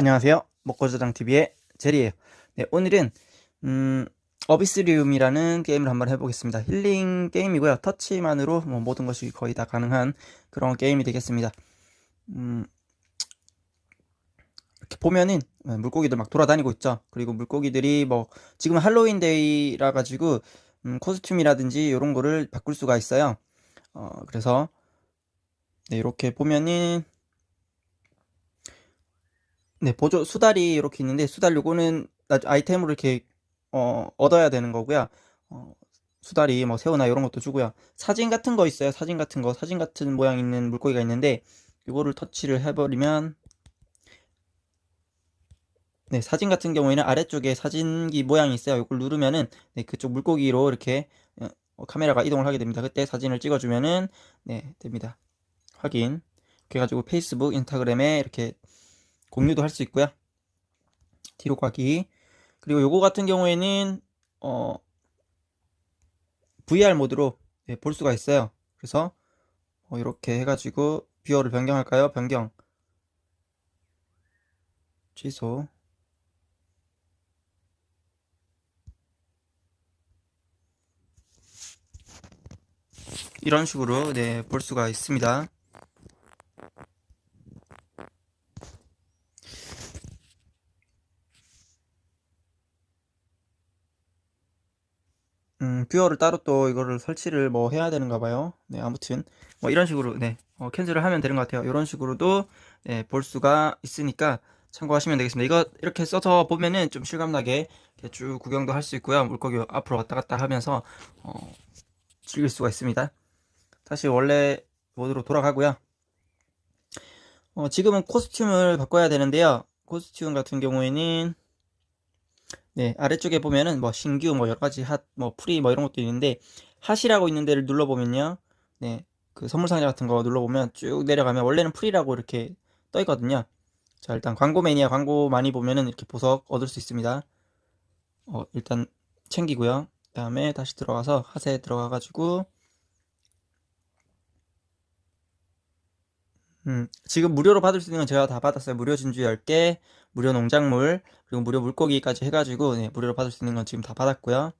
안녕하세요. 먹고저장TV의 제리예요. 네, 오늘은 음, 어비스리움이라는 게임을 한번 해보겠습니다. 힐링 게임이고요. 터치만으로 뭐 모든 것이 거의 다 가능한 그런 게임이 되겠습니다. 음, 이렇게 보면은 어, 물고기들 막 돌아다니고 있죠. 그리고 물고기들이 뭐 지금 할로윈 데이라 가지고 음, 코스튬이라든지 이런 거를 바꿀 수가 있어요. 어, 그래서 네, 이렇게 보면은 네, 보조 수달이 이렇게 있는데 수달 요거는 아이템으로 이렇게 어, 얻어야 되는 거고요. 어, 수달이 뭐 새우나 이런 것도 주고요. 사진 같은 거 있어요. 사진 같은 거, 사진 같은 모양 있는 물고기가 있는데 요거를 터치를 해버리면 네, 사진 같은 경우에는 아래쪽에 사진기 모양이 있어요. 이걸 누르면은 네, 그쪽 물고기로 이렇게 어, 카메라가 이동을 하게 됩니다. 그때 사진을 찍어주면은 네, 됩니다. 확인. 그래가지고 페이스북, 인스타그램에 이렇게 공유도 할 수 있고요. 뒤로 가기. 그리고 요거 같은 경우에는 어, VR 모드로 네, 볼 수가 있어요. 그래서 어, 이렇게 해가지고 뷰어를 변경할까요? 변경. 취소. 이런 식으로 네, 볼 수가 있습니다. 음, 뷰어를 따로 또 이거를 설치를 뭐 해야 되는가 봐요. 네, 아무튼 뭐 이런 식으로 네, 어, 캔슬을 하면 되는 것 같아요. 이런 식으로도 네, 볼 수가 있으니까 참고하시면 되겠습니다. 이거 이렇게 써서 보면은 좀 실감나게 쭉 구경도 할 수 있고요. 물고기 앞으로 왔다 갔다 하면서 어, 즐길 수가 있습니다. 다시 원래 모드로 돌아가고요. 어, 지금은 코스튬을 바꿔야 되는데요. 코스튬 같은 경우에는 네, 아래쪽에 보면은 뭐 신규 뭐 여러 가지 핫, 뭐 프리 뭐 이런 것도 있는데 핫이라고 있는 데를 눌러보면요. 네, 그 선물 상자 같은 거 눌러보면 쭉 내려가면 원래는 프리라고 이렇게 떠 있거든요. 자, 일단 광고 매니아 광고 많이 보면은 이렇게 보석 얻을 수 있습니다. 어, 일단 챙기고요. 그다음에 다시 들어가서 핫에 들어가 가지고 음, 지금 무료로 받을 수 있는 건 제가 다 받았어요. 무료 진주 10개, 무료 농작물, 그리고 무료 물고기까지 해가지고, 네, 무료로 받을 수 있는 건 지금 다 받았고요.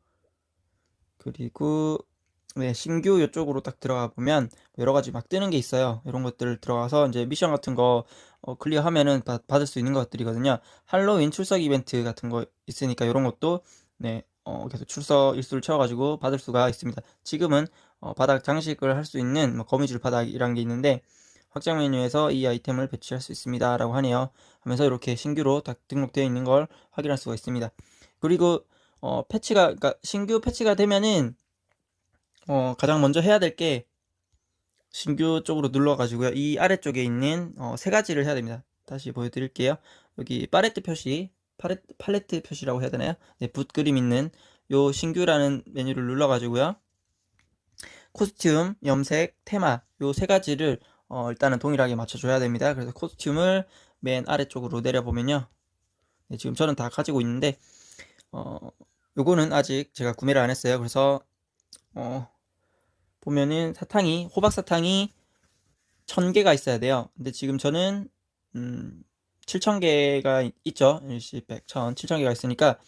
그리고, 네, 신규 이쪽으로 딱 들어가 보면, 여러 가지 막 뜨는 게 있어요. 이런 것들 들어가서 이제 미션 같은 거, 어, 클리어하면은 받, 받을 수 있는 것들이거든요. 할로윈 출석 이벤트 같은 거 있으니까 이런 것도, 네, 어, 계속 출석 일수를 채워가지고 받을 수가 있습니다. 지금은, 어, 바닥 장식을 할 수 있는 뭐 거미줄 바닥이란 게 있는데, 확장 메뉴에서 이 아이템을 배치할 수 있습니다. 라고 하네요. 하면서 이렇게 신규로 딱 등록되어 있는 걸 확인할 수가 있습니다. 그리고 어, 패치가 그러니까 신규 패치가 되면은 어, 가장 먼저 해야 될 게 신규 쪽으로 눌러 가지고요. 이 아래쪽에 있는 어, 세 가지를 해야 됩니다. 다시 보여 드릴게요. 여기 팔레트 표시, 팔레트, 팔레트 표시라고 해야 되나요? 네, 붓 그림 있는 요 신규라는 메뉴를 눌러 가지고요. 코스튬, 염색, 테마 요 세 가지를 어, 일단은 동일하게 맞춰줘야 됩니다. 그래서 코스튬을 맨 아래쪽으로 내려보면요. 네, 지금 저는 다 가지고 있는데, 어, 요거는 아직 제가 구매를 안 했어요. 그래서, 어, 보면은 사탕이, 호박 사탕이 1000개가 있어야 돼요. 근데 지금 저는, 음, 7000개가 있죠. 10, 100, 1000, 7000개가 있으니까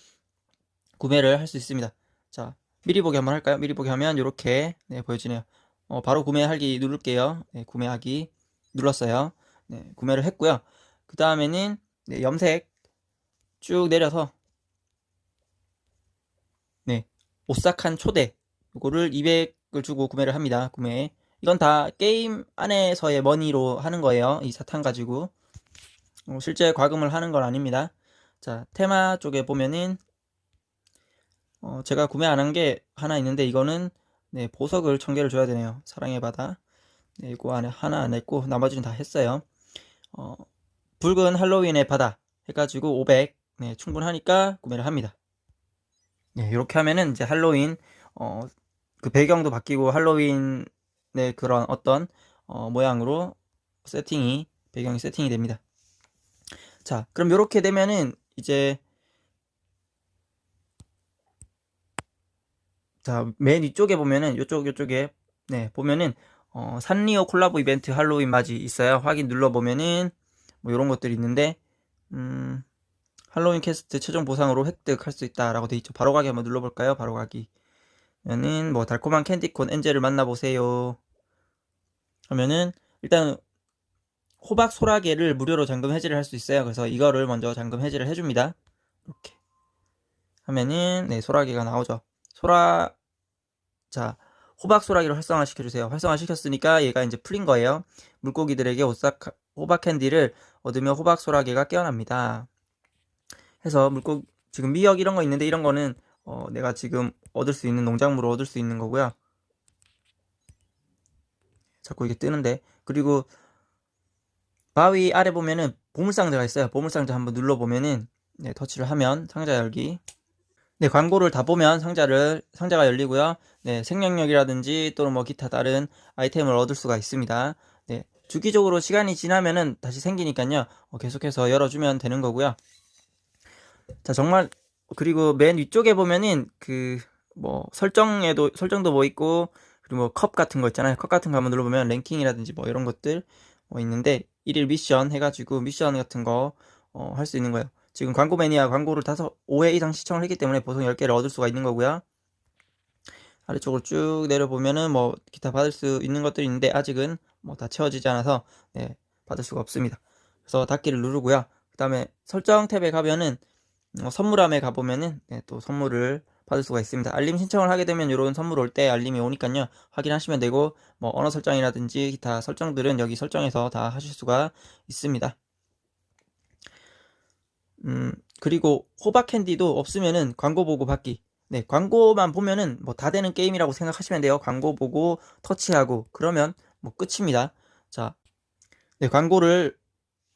구매를 할 수 있습니다. 자, 미리 보기 한번 할까요? 미리 보기 하면 이렇게, 네, 보여지네요. 어, 바로 구매하기 누를게요. 네, 구매하기 눌렀어요. 네, 구매를 했고요. 그 다음에는 네, 염색 쭉 내려서 네, 오싹한 초대 이거를 200을 주고 구매를 합니다. 구매. 이건 다 게임 안에서의 머니로 하는 거예요. 이 사탕 가지고 어, 실제 과금을 하는 건 아닙니다. 자, 테마 쪽에 보면은 어, 제가 구매 안 한 게 하나 있는데 이거는 네, 보석을 천 개를 줘야 되네요. 사랑의 바다. 네, 이거 안에 하나 안 했고 나머지는 다 했어요. 어, 붉은 할로윈의 바다 해가지고 500 네, 충분하니까 구매를 합니다. 네, 이렇게 하면은 이제 할로윈 어, 그 배경도 바뀌고 할로윈의 그런 어떤 어, 모양으로 세팅이 배경이 세팅이 됩니다. 자, 그럼 이렇게 되면은 이제 자, 맨 위쪽에 보면은 요쪽 요쪽에 네, 보면은 어, 산리오 콜라보 이벤트 할로윈 맞이 있어요. 확인 눌러 보면은 뭐 이런 것들이 있는데 음, 할로윈 퀘스트 최종 보상으로 획득할 수 있다라고 돼 있죠. 바로 가기 한번 눌러 볼까요? 바로 가기. 면은 뭐 달콤한 캔디콘 엔젤을 만나 보세요. 하면은 일단 호박 소라게를 무료로 잠금 해지를 할 수 있어요. 그래서 이거를 먼저 잠금 해지를 해줍니다. 이렇게 하면은 네 소라게가 나오죠. 소라 자 호박 소라기를 활성화 시켜주세요. 활성화 시켰으니까 얘가 이제 풀린 거예요. 물고기들에게 오싹 호박 캔디를 얻으며 호박 소라게가 깨어납니다. 해서 물고기 지금 미역 이런 거 있는데 이런 거는 어, 내가 지금 얻을 수 있는 농작물을 얻을 수 있는 거고요. 자꾸 이게 뜨는데 그리고 바위 아래 보면은 보물상자가 있어요. 보물상자 한번 눌러보면은 네, 터치를 하면 상자 열기 네, 광고를 다 보면 상자를 상자가 열리고요. 네, 생명력이라든지 또는 뭐 기타 다른 아이템을 얻을 수가 있습니다. 네, 주기적으로 시간이 지나면은 다시 생기니까요. 어, 계속해서 열어주면 되는 거고요. 자, 정말 그리고 맨 위쪽에 보면은 그 뭐 설정에도 설정도 뭐 있고 그리고 뭐 컵 같은 거 있잖아요. 컵 같은 거 한번 눌러보면 랭킹이라든지 뭐 이런 것들 뭐 있는데 일일 미션 해가지고 미션 같은 거 어, 할 수 있는 거예요. 지금 광고 매니아 광고를 다섯 5회 이상 시청을 했기 때문에 보통 10개를 얻을 수가 있는 거고요. 아래쪽으로 쭉 내려보면은 뭐 기타 받을 수 있는 것들이 있는데 아직은 뭐 다 채워지지 않아서 네, 받을 수가 없습니다. 그래서 닫기를 누르고요. 그 다음에 설정 탭에 가면은 어, 선물함에 가보면은 네, 또 선물을 받을 수가 있습니다. 알림 신청을 하게 되면 이런 선물 올 때 알림이 오니까요. 확인하시면 되고 뭐 언어 설정이라든지 기타 설정들은 여기 설정에서 다 하실 수가 있습니다. 음, 그리고 호박 캔디도 없으면은 광고 보고 받기. 네, 광고만 보면은 뭐 다 되는 게임이라고 생각하시면 돼요. 광고 보고 터치하고 그러면 뭐 끝입니다. 자, 네, 광고를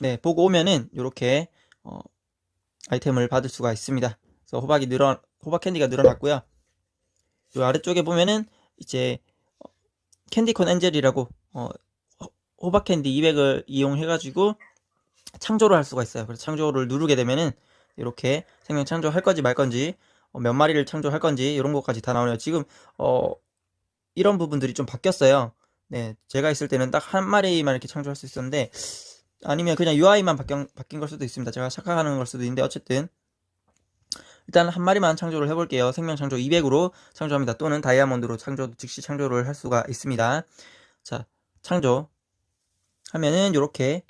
네, 보고 오면은 이렇게 어, 아이템을 받을 수가 있습니다. 그래서 호박이 늘어 호박 캔디가 늘어났고요. 요 아래쪽에 보면은 이제 어, 캔디콘 엔젤이라고 어, 호박 캔디 200을 이용해가지고 창조를 할 수가 있어요. 그래서 창조를 누르게 되면은 이렇게 생명 창조할 건지 말 건지 어, 몇 마리를 창조할 건지 이런 것까지 다 나오네요. 지금 어 이런 부분들이 좀 바뀌었어요. 네, 제가 있을 때는 딱 한 마리만 이렇게 창조할 수 있었는데 아니면 그냥 UI만 바뀐, 바뀐 걸 수도 있습니다. 제가 착각하는 걸 수도 있는데 어쨌든 일단 한 마리만 창조를 해볼게요. 생명 창조 200으로 창조합니다. 또는 다이아몬드로 창조 즉시 창조를 할 수가 있습니다. 자, 창조 하면은 이렇게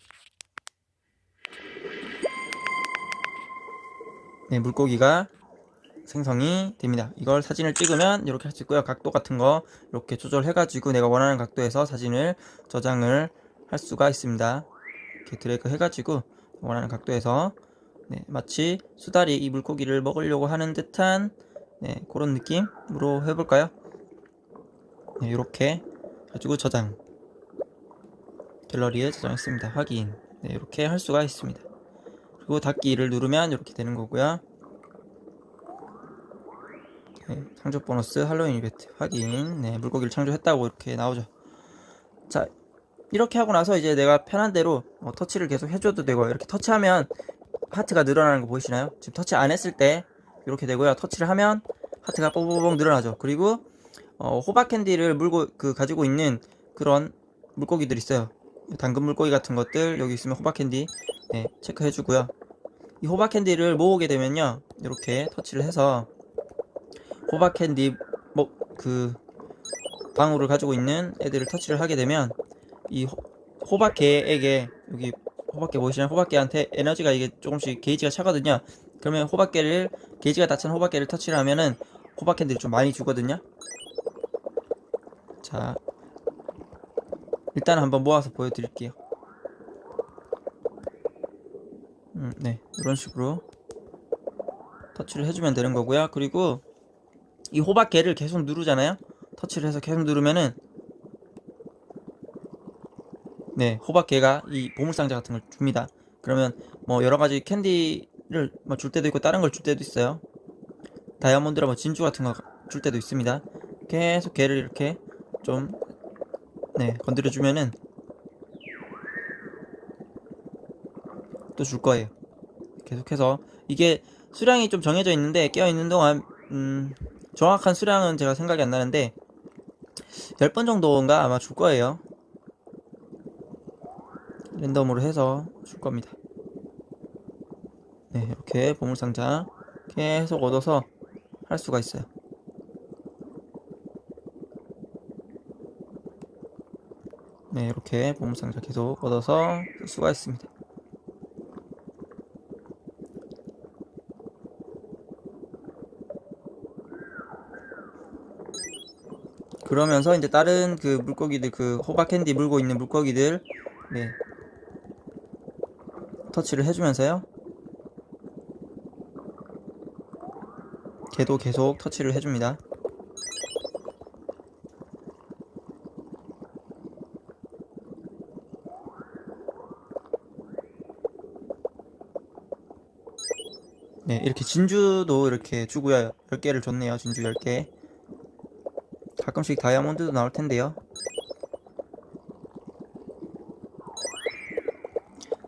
네, 물고기가 생성이 됩니다. 이걸 사진을 찍으면 이렇게 할 수 있고요. 각도 같은 거 이렇게 조절해가지고 내가 원하는 각도에서 사진을 저장을 할 수가 있습니다. 이렇게 드래그 해가지고 원하는 각도에서 네, 마치 수달이 이 물고기를 먹으려고 하는 듯한 네, 그런 느낌으로 해볼까요? 네, 이렇게 가지고 저장 갤러리에 저장했습니다. 확인 네, 이렇게 할 수가 있습니다. 그리고 닫기를 누르면 이렇게 되는 거고요. 네, 창조 보너스 할로윈 이벤트 확인. 네, 물고기를 창조했다고 이렇게 나오죠. 자, 이렇게 하고 나서 이제 내가 편한 대로 뭐 터치를 계속 해줘도 되고 이렇게 터치하면 하트가 늘어나는 거 보이시나요? 지금 터치 안 했을 때 이렇게 되고요. 터치를 하면 하트가 뽀뽀뽀 늘어나죠. 그리고 어, 호박 캔디를 물고 그 가지고 있는 그런 물고기들 있어요. 당근 물고기 같은 것들 여기 있으면 호박 캔디 네, 체크해 주고요. 이 호박 캔디를 모으게 되면요. 이렇게 터치를 해서 호박 캔디 뭐그 방울을 가지고 있는 애들을 터치를 하게 되면 이 호, 호박개에게 여기 호박개 보이시나요? 호박개한테 에너지가 이게 조금씩 게이지가 차거든요. 그러면 호박개를 게이지가 다 찬 호박개를 터치를 하면은 호박 캔디를 좀 많이 주거든요. 자, 일단 한번 모아서 보여드릴게요. 음, 네, 이런 식으로 터치를 해주면 되는 거고요. 그리고 이 호박개를 계속 누르잖아요. 터치를 해서 계속 누르면은 네, 호박개가 이 보물상자 같은 걸 줍니다. 그러면 뭐 여러 가지 캔디를 뭐 줄 때도 있고 다른 걸 줄 때도 있어요. 다이아몬드라 뭐 진주 같은 거 줄 때도 있습니다. 계속 개를 이렇게 좀 네, 건드려 주면은 또 줄 거예요. 계속해서 이게 수량이 좀 정해져 있는데 깨어 있는 동안 음, 정확한 수량은 제가 생각이 안 나는데 10번 정도인가 아마 줄 거예요. 랜덤으로 해서 줄 겁니다. 네, 이렇게 보물상자 계속 얻어서 할 수가 있어요. 네, 이렇게 보물상자 계속 얻어서 쓸 수가 있습니다. 그러면서 이제 다른 그 물고기들 그 호박 캔디 물고 있는 물고기들 네. 터치를 해주면서요. 걔도 계속 터치를 해줍니다. 네 이렇게 진주도 이렇게 주고요 10개를 줬네요 진주 10개 가끔씩 다이아몬드도 나올 텐데요.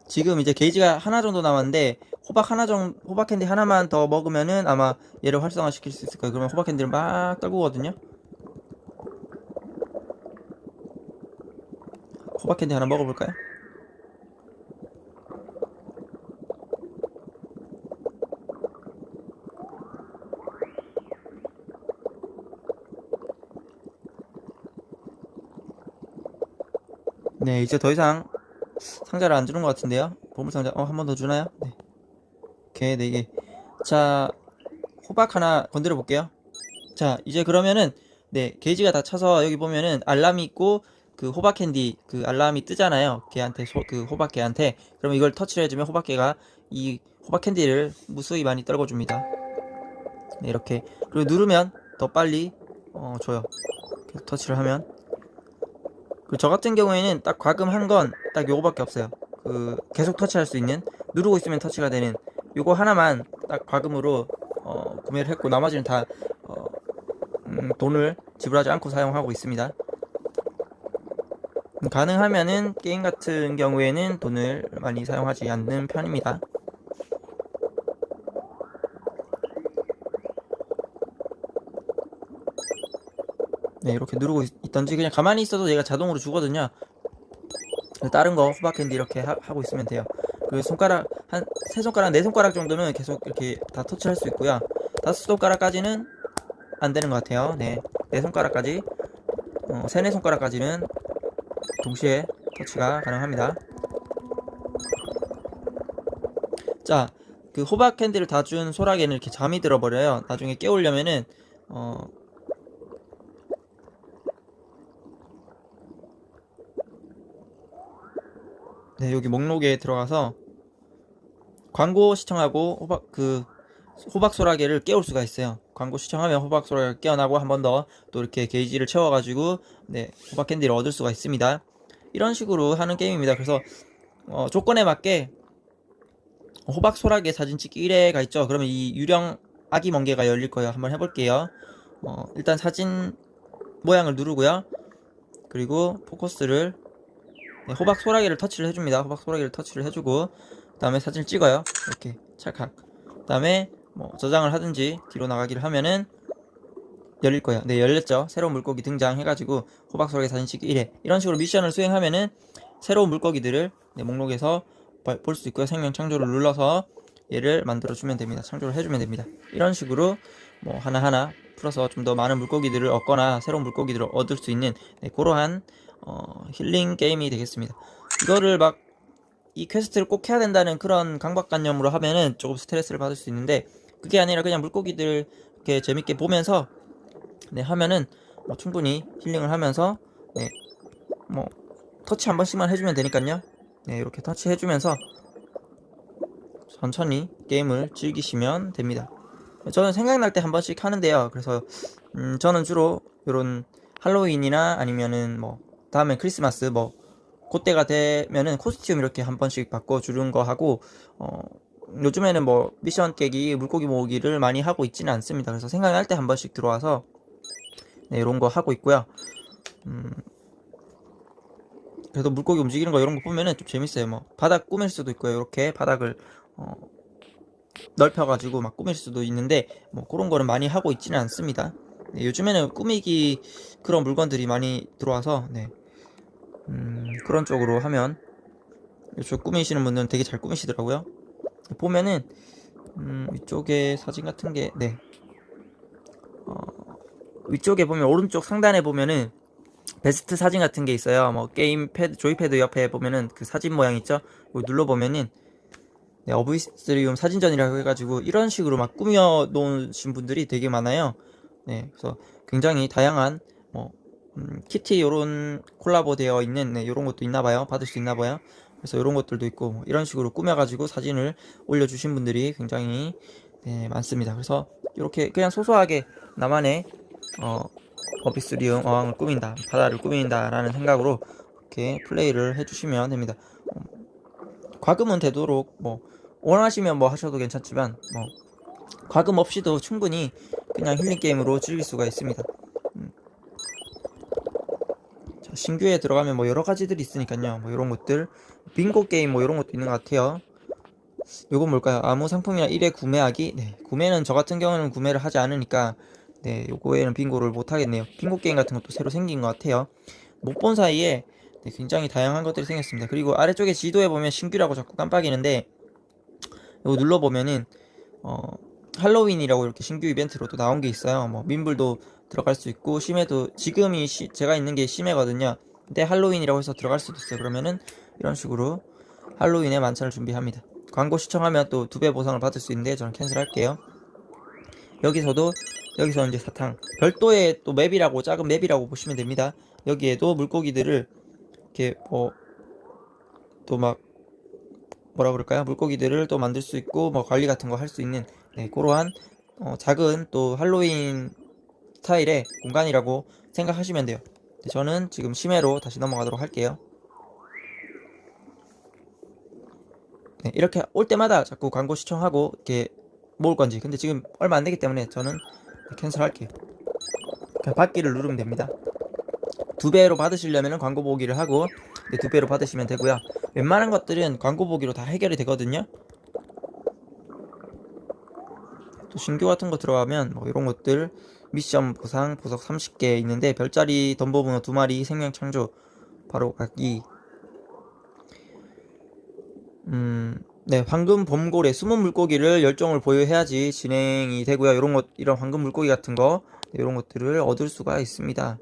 지금 이제 게이지가 하나 정도 남았는데 호박 하나 정도 호박 캔디 하나만 더 먹으면은 아마 얘를 활성화 시킬 수 있을 거예요. 그러면 호박 캔디를 막 떨구거든요. 호박 캔디 하나 먹어볼까요? 네, 이제 더 이상 상자를 안 주는 것 같은데요. 보물 상자, 어, 한 번 더 주나요? 네. 오케이, 네 개. 자, 호박 하나 건드려 볼게요. 자, 이제 그러면은, 네, 게이지가 다 차서 여기 보면은 알람이 있고, 그 호박 캔디, 그 알람이 뜨잖아요. 걔한테, 소, 그 호박 개한테. 그러면 이걸 터치를 해주면 호박 개가 이 호박 캔디를 무수히 많이 떨궈 줍니다. 네, 이렇게. 그리고 누르면 더 빨리, 어, 줘요. 터치를 하면. 그 저 같은 경우에는 딱 과금 한 건 딱 요거밖에 없어요. 그 계속 터치할 수 있는 누르고 있으면 터치가 되는 요거 하나만 딱 과금으로 어, 구매를 했고 나머지는 다 어, 음, 돈을 지불하지 않고 사용하고 있습니다. 음, 가능하면은 게임 같은 경우에는 돈을 많이 사용하지 않는 편입니다. 네, 이렇게 누르고 있, 있던지 그냥 가만히 있어도 얘가 자동으로 주거든요. 다른 거 호박 캔디 이렇게 하, 고 있으면 돼요. 그 손가락 한 세 손가락 네 손가락 정도는 계속 이렇게 다 터치할 수 있고요. 다섯 손가락까지는 안 되는 것 같아요. 네, 네 손가락까지 어, 세네 손가락까지는 동시에 터치가 가능합니다. 자, 그 호박 캔디를 다 준 소라게는 이렇게 잠이 들어버려요. 나중에 깨우려면은 어, 네, 여기 목록에 들어가서 광고 시청하고 호박 그 호박 소라게를 깨울 수가 있어요. 광고 시청하면 호박 소라게 깨어나고 한 번 더 또 이렇게 게이지를 채워가지고 네 호박 캔디를 얻을 수가 있습니다. 이런 식으로 하는 게임입니다. 그래서 어, 조건에 맞게 호박 소라게 사진 찍기 1회가 있죠. 그러면 이 유령 아기 멍게가 열릴 거예요. 한번 해볼게요. 어, 일단 사진 모양을 누르고요. 그리고 포커스를 네, 호박 소라기를 터치를 해줍니다. 호박 소라기를 터치를 해주고 그 다음에 사진을 찍어요. 이렇게 찰칵. 그 다음에 뭐 저장을 하든지 뒤로 나가기를 하면은 열릴 거예요. 네, 열렸죠. 새로운 물고기 등장해가지고 호박 소라기 사진 찍기 1회 이런 식으로 미션을 수행하면은 새로운 물고기들을 네, 목록에서 볼 수 있고요. 생명 창조를 눌러서 얘를 만들어 주면 됩니다. 창조를 해주면 됩니다. 이런 식으로 뭐 하나하나 풀어서 좀 더 많은 물고기들을 얻거나 새로운 물고기들을 얻을 수 있는 네, 그러한 어, 힐링 게임이 되겠습니다. 이거를 막 이 퀘스트를 꼭 해야 된다는 그런 강박관념으로 하면은 조금 스트레스를 받을 수 있는데 그게 아니라 그냥 물고기들 이렇게 재밌게 보면서 네 하면은 뭐 충분히 힐링을 하면서 네 뭐 터치 한 번씩만 해주면 되니까요. 네 이렇게 터치 해주면서 천천히 게임을 즐기시면 됩니다. 저는 생각날 때 한 번씩 하는데요. 그래서 음, 저는 주로 이런 할로윈이나 아니면은 뭐 다음에 크리스마스 뭐 그때가 되면은 코스튬 이렇게 한 번씩 바꿔 주는 거 하고 어 요즘에는 뭐 미션 깨기 물고기 모으기를 많이 하고 있지는 않습니다. 그래서 생각날 때 한 번씩 들어와서 네, 이런 거 하고 있고요. 음, 그래도 물고기 움직이는 거 이런 거 보면은 좀 재밌어요. 뭐 바닥 꾸밀 수도 있고요. 이렇게 바닥을 어, 넓혀가지고 막 꾸밀 수도 있는데 뭐 그런 거는 많이 하고 있지는 않습니다. 네, 요즘에는 꾸미기 그런 물건들이 많이 들어와서 네. 음, 그런 쪽으로 하면 요쪽 꾸미시는 분들은 되게 잘 꾸미시더라고요. 보면은 음, 위쪽에 사진 같은 게 네. 어, 위쪽에 보면 오른쪽 상단에 보면은 베스트 사진 같은 게 있어요. 뭐 게임 패드 조이패드 옆에 보면은 그 사진 모양 있죠? 이거 눌러 보면은 네, 어브이스리움 사진전이라고 해가지고 이런 식으로 막 꾸며 놓으신 분들이 되게 많아요. 네, 그래서 굉장히 다양한 뭐 음, 키티 요런 콜라보 되어 있는 네, 요런 것도 있나 봐요. 받을 수 있나 봐요. 그래서 요런 것들도 있고 뭐 이런 식으로 꾸며가지고 사진을 올려주신 분들이 굉장히 네, 많습니다. 그래서 이렇게 그냥 소소하게 나만의 어, 어비스리움 어항을 꾸민다, 바다를 꾸민다라는 생각으로 이렇게 플레이를 해주시면 됩니다. 어, 과금은 되도록 뭐 원하시면 뭐 하셔도 괜찮지만 뭐 과금 없이도 충분히 그냥 힐링 게임으로 즐길 수가 있습니다. 음. 자, 신규에 들어가면 뭐 여러 가지들이 있으니까요. 뭐 이런 것들 빙고 게임 뭐 이런 것도 있는 것 같아요. 요건 뭘까요? 아무 상품이나 1회 구매하기. 네, 구매는 저 같은 경우는 구매를 하지 않으니까 네, 요거에는 빙고를 못 하겠네요. 빙고 게임 같은 것도 새로 생긴 것 같아요. 못 본 사이에 네, 굉장히 다양한 것들이 생겼습니다. 그리고 아래쪽에 지도에 보면 신규라고 자꾸 깜빡이는데 이거 눌러 보면은 어, 할로윈이라고 이렇게 신규 이벤트로 또 나온 게 있어요. 뭐 민불도 들어갈 수 있고 심해도 지금이 시, 제가 있는 게 심해거든요. 근데 할로윈이라고 해서 들어갈 수도 있어요. 그러면은 이런 식으로 할로윈에 만찬을 준비합니다. 광고 시청하면 또 두 배 보상을 받을 수 있는데 저는 캔슬할게요. 여기서도 여기서 이제 사탕 별도의 또 맵이라고 작은 맵이라고 보시면 됩니다. 여기에도 물고기들을 이렇게 뭐 또 막 뭐라 그럴까요? 물고기들을 또 만들 수 있고 뭐 관리 같은 거 할 수 있는 네, 그러한 어, 작은 또 할로윈 스타일의 공간이라고 생각하시면 돼요. 네, 저는 지금 심해로 다시 넘어가도록 할게요. 네, 이렇게 올 때마다 자꾸 광고 시청하고 이렇게 모을 건지. 근데 지금 얼마 안 되기 때문에 저는 캔슬 할게요. 그냥 받기를 누르면 됩니다. 두 배로 받으시려면 광고 보기를 하고 네, 두 배로 받으시면 되고요. 웬만한 것들은 광고 보기로 다 해결이 되거든요. 또 신규 같은 거 들어가면 뭐 이런 것들 미션 보상 보석 30개 있는데 별자리 덤버문어 두 마리 생명 창조 바로 가기 음, 네, 황금 범고래 숨은 물고기를 열정을 보유해야지 진행이 되고요. 이런 것, 이런 황금 물고기 같은 거, 네, 이런 것들을 얻을 수가 있습니다.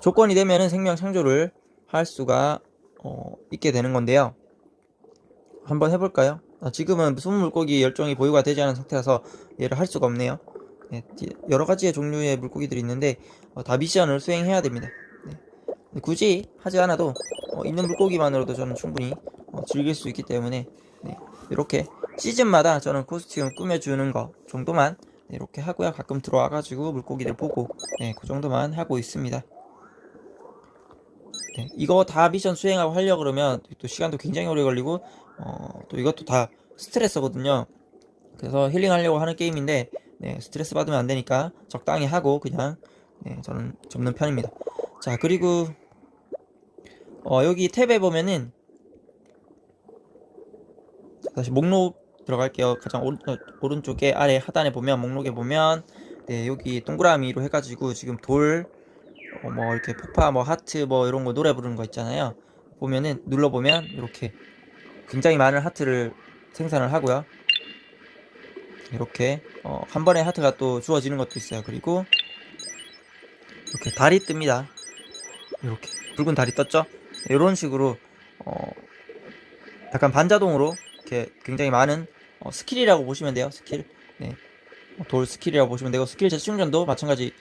조건이 되면은 생명 창조를 할 수가 어, 있게 되는 건데요. 한번 해볼까요? 아, 지금은 숨은 물고기 열정이 보유가 되지 않은 상태라서 얘를 할 수가 없네요. 네, 여러 가지의 종류의 물고기들이 있는데 어, 다 미션을 수행해야 됩니다. 네, 굳이 하지 않아도 어, 있는 물고기만으로도 저는 충분히 어, 즐길 수 있기 때문에 네, 이렇게 시즌마다 저는 코스튬 꾸며주는 거 정도만 네, 이렇게 하고요. 가끔 들어와가지고 물고기들 보고 네, 그 정도만 하고 있습니다. 네, 이거 다 미션 수행하고 하려 그러면 또 시간도 굉장히 오래 걸리고 어, 또 이것도 다 스트레스거든요. 그래서 힐링하려고 하는 게임인데 네, 스트레스 받으면 안 되니까 적당히 하고 그냥 네, 저는 접는 편입니다. 자 그리고 어, 여기 탭에 보면은 다시 목록 들어갈게요. 가장 오른, 어, 오른쪽에 아래 하단에 보면 목록에 보면 네, 여기 동그라미로 해가지고 지금 돌, 어, 뭐 이렇게 폭파, 뭐 하트, 뭐 이런 거 노래 부르는 거 있잖아요. 보면은 눌러 보면 이렇게 굉장히 많은 하트를 생산을 하고요. 이렇게 어, 한 번에 하트가 또 주어지는 것도 있어요. 그리고 이렇게 달이 뜹니다. 이렇게 붉은 달이 떴죠? 이런 식으로 어, 약간 반자동으로 이렇게 굉장히 많은 어, 스킬이라고 보시면 돼요. 스킬. 네. 어, 돌 스킬이라고 보시면 되고 스킬 재충전도 마찬가지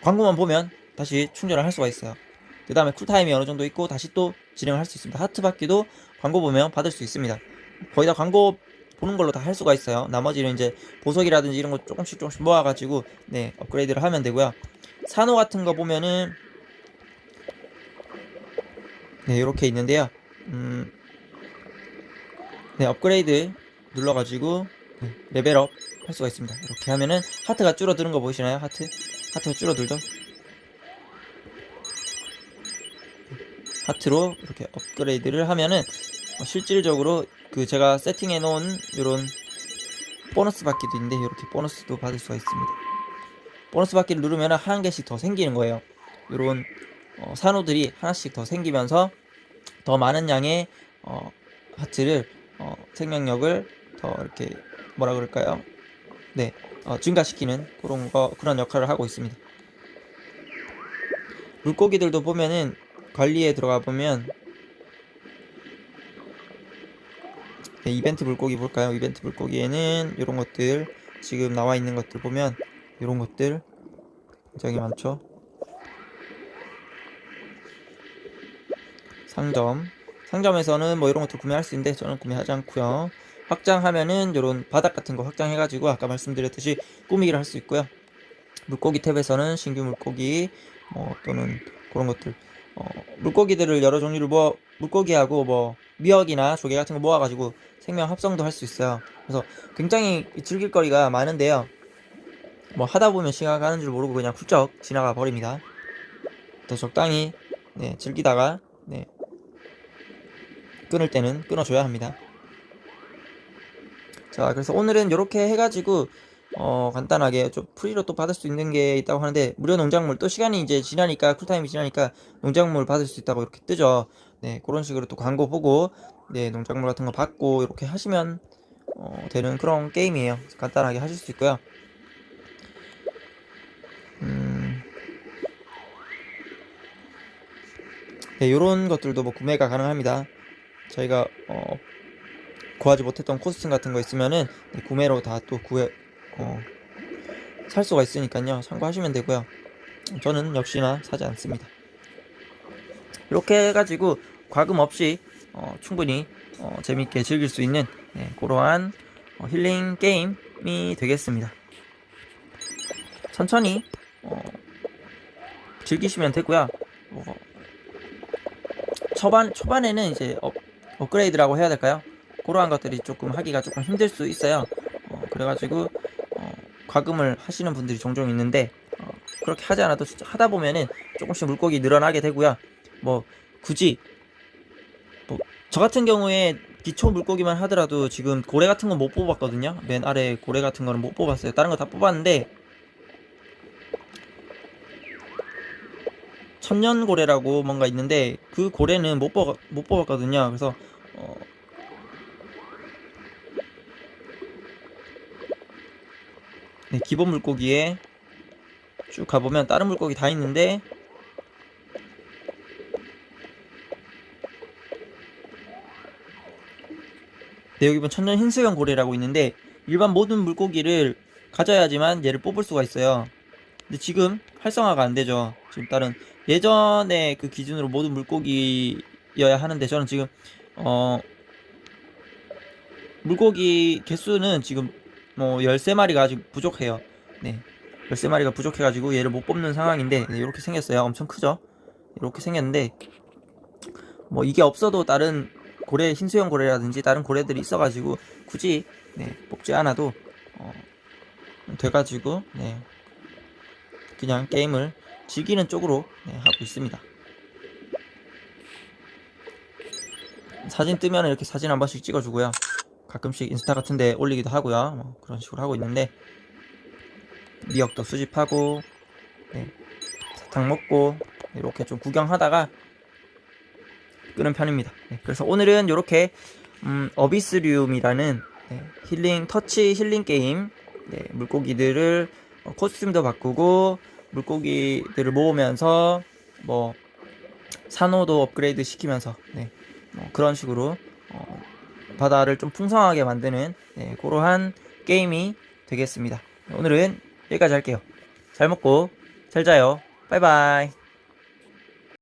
광고만 보면 다시 충전을 할 수가 있어요. 그 다음에 쿨타임이 어느 정도 있고 다시 또 진행을 할 수 있습니다. 하트 받기도 광고 보면 받을 수 있습니다. 거의 다 광고 보는 걸로 다 할 수가 있어요. 나머지는 이제 보석이라든지 이런 거 조금씩 조금씩 모아가지고 네 업그레이드를 하면 되고요. 산호 같은 거 보면은 네 이렇게 있는데요. 음, 네 업그레이드 눌러가지고 네, 레벨업 할 수가 있습니다. 이렇게 하면은 하트가 줄어드는 거 보이시나요? 하트 하트가 줄어들죠? 하트로 이렇게 업그레이드를 하면은 어, 실질적으로 그 제가 세팅해 놓은 이런 보너스 받기도 있는데 이렇게 보너스도 받을 수가 있습니다. 보너스 받기를 누르면 한 개씩 더 생기는 거예요. 이런 어, 산호들이 하나씩 더 생기면서 더 많은 양의 어, 하트를 어, 생명력을 더 이렇게 뭐라 그럴까요? 네, 어, 증가시키는 그런 거 그런 역할을 하고 있습니다. 물고기들도 보면은 관리에 들어가 보면 네, 이벤트 물고기 볼까요? 이벤트 물고기에는 이런 것들 지금 나와 있는 것들 보면 이런 것들 굉장히 많죠. 상점 상점에서는 뭐 이런 것도 구매할 수 있는데 저는 구매하지 않고요. 확장하면은 이런 바닥 같은 거 확장해가지고 아까 말씀드렸듯이 꾸미기를 할 수 있고요. 물고기 탭에서는 신규 물고기 뭐 또는 그런 것들 어, 물고기들을 여러 종류를 뭐 물고기하고 뭐 미역이나 조개 같은 거 모아가지고 생명 합성도 할 수 있어요. 그래서 굉장히 즐길 거리가 많은데요. 뭐 하다 보면 시간 가는 줄 모르고 그냥 훌쩍 지나가 버립니다. 더 적당히 네, 즐기다가 네, 끊을 때는 끊어줘야 합니다. 자, 그래서 오늘은 이렇게 해가지고 어, 간단하게 좀 프리로 또 받을 수 있는 게 있다고 하는데 무료 농작물 또 시간이 이제 지나니까 쿨타임이 지나니까 농작물 받을 수 있다고 이렇게 뜨죠. 네, 그런 식으로 또 광고 보고 네, 농작물 같은 거 받고 이렇게 하시면 어, 되는 그런 게임이에요. 간단하게 하실 수 있고요. 음, 네, 요런 것들도 뭐 구매가 가능합니다. 저희가 어, 구하지 못했던 코스튬 같은 거 있으면은 네, 구매로 다 또 구해 어, 살 수가 있으니까요. 참고하시면 되고요. 저는 역시나 사지 않습니다. 이렇게 해가지고 과금 없이 어, 충분히 어, 재밌게 즐길 수 있는 네, 그러한 어, 힐링 게임이 되겠습니다. 천천히 어, 즐기시면 되고요. 어, 초반 초반에는 이제 업, 업그레이드라고 해야 될까요? 그러한 것들이 조금 하기가 조금 힘들 수 있어요. 어, 그래가지고 어, 과금을 하시는 분들이 종종 있는데 어, 그렇게 하지 않아도 하다 보면은 조금씩 물고기 늘어나게 되고요. 뭐 굳이 뭐 저 같은 경우에 기초 물고기만 하더라도 지금 고래 같은 건 못 뽑았거든요. 맨 아래 고래 같은 거는 못 뽑았어요. 다른 거 다 뽑았는데 천년 고래라고 뭔가 있는데 그 고래는 못 뽑, 못 뽑았거든요. 그래서 어, 기본 물고기에 쭉 가보면 다른 물고기 다 있는데 네, 여기 보면 천년 흰수염 고래라고 있는데 일반 모든 물고기를 가져야지만 얘를 뽑을 수가 있어요. 근데 지금 활성화가 안 되죠. 지금 다른 예전에 그 기준으로 모든 물고기여야 하는데 저는 지금 어 물고기 개수는 지금 뭐 13마리가 아직 부족해요. 네. 13마리가 부족해가지고 얘를 못 뽑는 상황인데 네, 이렇게 생겼어요. 엄청 크죠? 이렇게 생겼는데 뭐 이게 없어도 다른 고래 흰수염 고래라든지 다른 고래들이 있어가지고 굳이 네, 뽑지 않아도 어, 돼가지고 네, 그냥 게임을 즐기는 쪽으로 네, 하고 있습니다. 사진 뜨면 이렇게 사진 한 번씩 찍어주고요. 가끔씩 인스타 같은 데 올리기도 하고요. 뭐 그런 식으로 하고 있는데 미역도 수집하고 네, 사탕 먹고 이렇게 좀 구경하다가 끄는 편입니다. 네, 그래서 오늘은 이렇게 음, 어비스리움이라는 네, 힐링 터치 힐링 게임 네, 물고기들을 어, 코스튬도 바꾸고 물고기들을 모으면서 뭐 산호도 업그레이드 시키면서 네, 뭐 그런 식으로 어, 바다를 좀 풍성하게 만드는 네, 그러한 게임이 되겠습니다. 오늘은 여기까지 할게요. 잘 먹고 잘 자요. 바이바이.